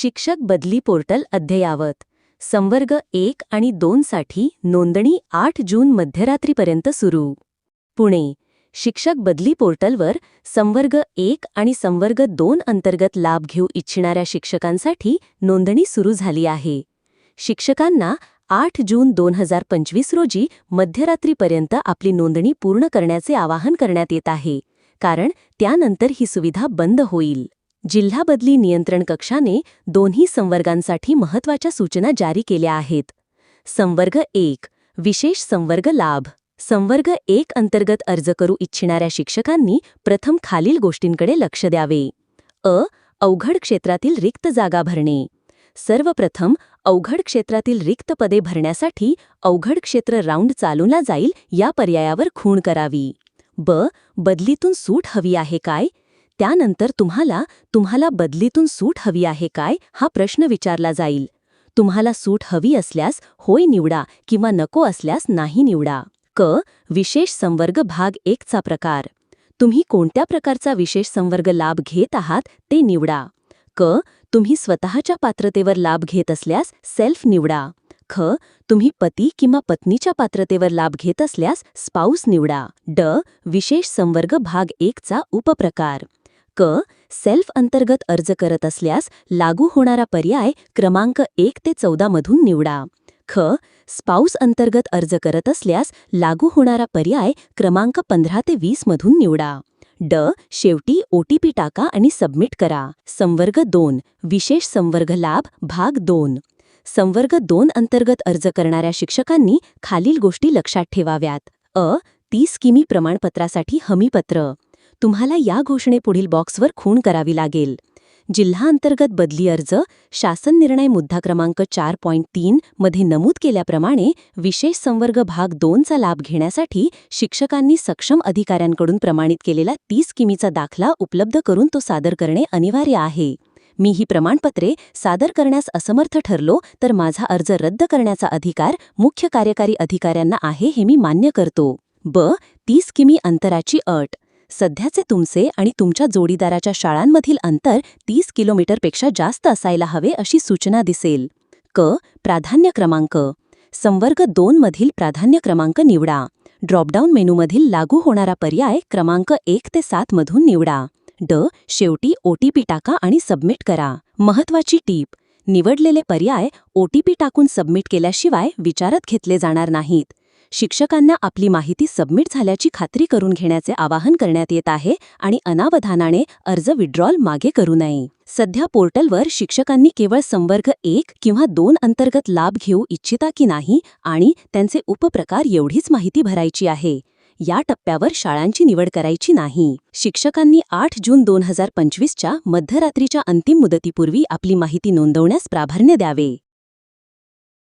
शिक्षक बदली पोर्टल अद्ययावत संवर्ग एक आणि दोनसाठी नोंदणी आठ जून मध्यरात्रीपर्यंत सुरू. पुणे. शिक्षक बदली पोर्टलवर संवर्ग एक आणि संवर्ग दोन अंतर्गत लाभ घेऊ इच्छिणाऱ्या शिक्षकांसाठी नोंदणी सुरू झाली आहे. शिक्षकांना आठ जून दोन हजार पंचवीस रोजी मध्यरात्रीपर्यंत आपली नोंदणी पूर्ण करण्याचे आवाहन करण्यात येत आहे कारण त्यानंतर ही सुविधा बंद होईल. जिल्हा बदली नियंत्रण कक्षाने दोन्ही संवर्गांसाठी महत्त्वाच्या सूचना जारी केल्या आहेत. संवर्ग एक विशेष संवर्ग लाभ. संवर्ग एक अंतर्गत अर्ज करू इच्छिणाऱ्या शिक्षकांनी प्रथम खालील गोष्टींकडे लक्ष द्यावे. अ अवघड क्षेत्रातील रिक्त जागा भरणे. सर्वप्रथम अवघड क्षेत्रातील रिक्त पदे भरण्यासाठी अवघड क्षेत्र राऊंड चालवला जाईल या पर्यायावर खूण करावी. ब बदलीतून सूट हवी आहे काय? त्यानंतर तुम्हाला तुम्हाला बदलीतून सूट हवी आहे काय हा प्रश्न विचारला जाईल. तुम्हाला सूट हवी असल्यास होय निवडा किंवा नको असल्यास नाही निवडा. क. विशेष संवर्ग भाग एकचा प्रकार. तुम्ही कोणत्या प्रकारचा विशेष संवर्ग लाभ घेत आहात ते निवडा. क. तुम्ही स्वतःच्या पात्रतेवर लाभ घेत असल्यास सेल्फ निवडा. ख. तुम्ही पती किंवा पत्नीच्या पात्रतेवर लाभ घेत असल्यास स्पाऊस निवडा. ड. विशेष संवर्ग भाग एकचा उपप्रकार. क सेल्फ अंतर्गत अर्ज करत असल्यास लागू होणारा पर्याय क्रमांक एक ते चौदा मधून निवडा. ख स्पाऊस अंतर्गत अर्ज करत असल्यास लागू होणारा पर्याय क्रमांक पंधरा ते वीस मधून निवडा. ड शेवटी ओटीपी टाका आणि सबमिट करा. संवर्ग दोन विशेष संवर्ग लाभ भाग दोन. संवर्ग दोन अंतर्गत अर्ज करणाऱ्या शिक्षकांनी खालील गोष्टी लक्षात ठेवाव्यात. अ तीस किमी प्रमाणपत्रासाठी हमीपत्र. तुम्हाला या घोषणेपुढील बॉक्सवर खूण करावी लागेल. जिल्हा अंतर्गत बदली अर्ज शासन निर्णय मुद्दा क्रमांक चार पॉईंट तीन मध्ये नमूद केल्याप्रमाणे विशेष संवर्ग भाग दोनचा लाभ घेण्यासाठी शिक्षकांनी सक्षम अधिकाऱ्यांकडून प्रमाणित केलेला तीस किमीचा दाखला उपलब्ध करून तो सादर करणे अनिवार्य आहे. मी ही प्रमाणपत्रे सादर करण्यास असमर्थ ठरलो तर माझा अर्ज रद्द करण्याचा अधिकार मुख्य कार्यकारी अधिकाऱ्यांना आहे हे मी मान्य करतो. ब. तीस किमी अंतराची अट. सध्याचे तुमचे आणि तुमच्या जोडीदाराच्या शाळांमधील अंतर तीस किलोमीटरपेक्षा जास्त असायला हवे अशी सूचना दिसेल. क. प्राधान्य क्रमांक. संवर्ग दोन मधील प्राधान्य क्रमांक निवडा. ड्रॉपडाऊन मेनूमधील लागू होणारा पर्याय क्रमांक एक ते सात मधून निवडा. ड. शेवटी ओटीपी टाका आणि सबमिट करा. महत्वाची टीप. निवडलेले पर्याय ओटीपी टाकून सबमिट केल्याशिवाय विचारत घेतले जाणार नाहीत. शिक्षकांना आपली माहिती सबमिट झाल्याची खात्री करून घेण्याचे आवाहन करण्यात येत आहे आणि अनावधानाने अर्ज विड्रॉल मागे करू नये. सध्या पोर्टलवर शिक्षकांनी केवळ संवर्ग एक किंवा दोन अंतर्गत लाभ घेऊ इच्छिता की नाही आणि त्यांचे उपप्रकार एवढीच माहिती भरायची आहे. या टप्प्यावर शाळांची निवड करायची नाही. शिक्षकांनी आठ जून दोन हजार पंचवीसच्या मध्यरात्रीच्या अंतिम मुदतीपूर्वी आपली माहिती नोंदवण्यास प्राधान्य द्यावे.